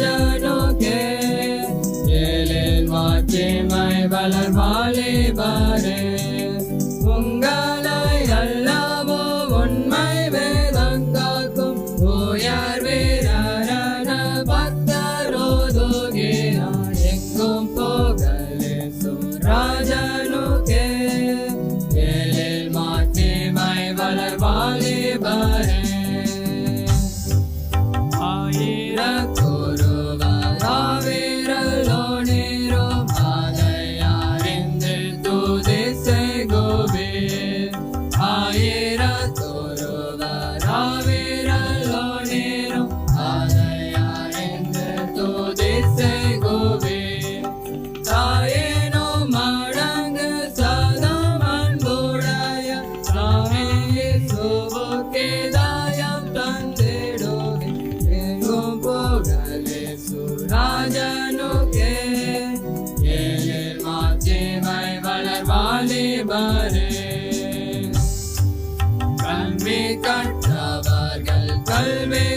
जनोके ஏலேன் வாச்சே my வளர்வாலே பாரே உங்கள் স্বজনকে এদের মাঝে ভাই வளர்வாலே பாரு. கல்வி கற்றவர்கள் கல்வி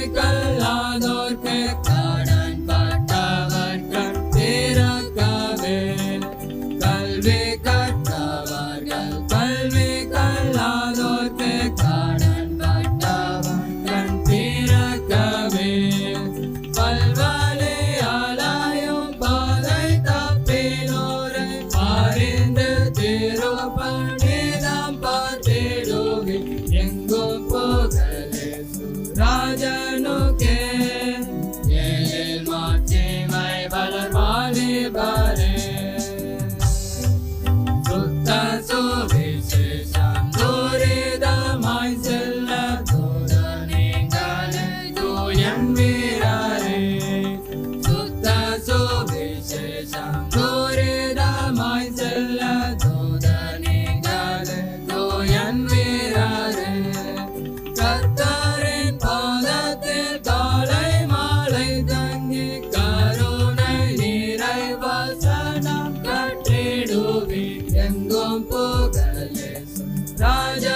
Sanja.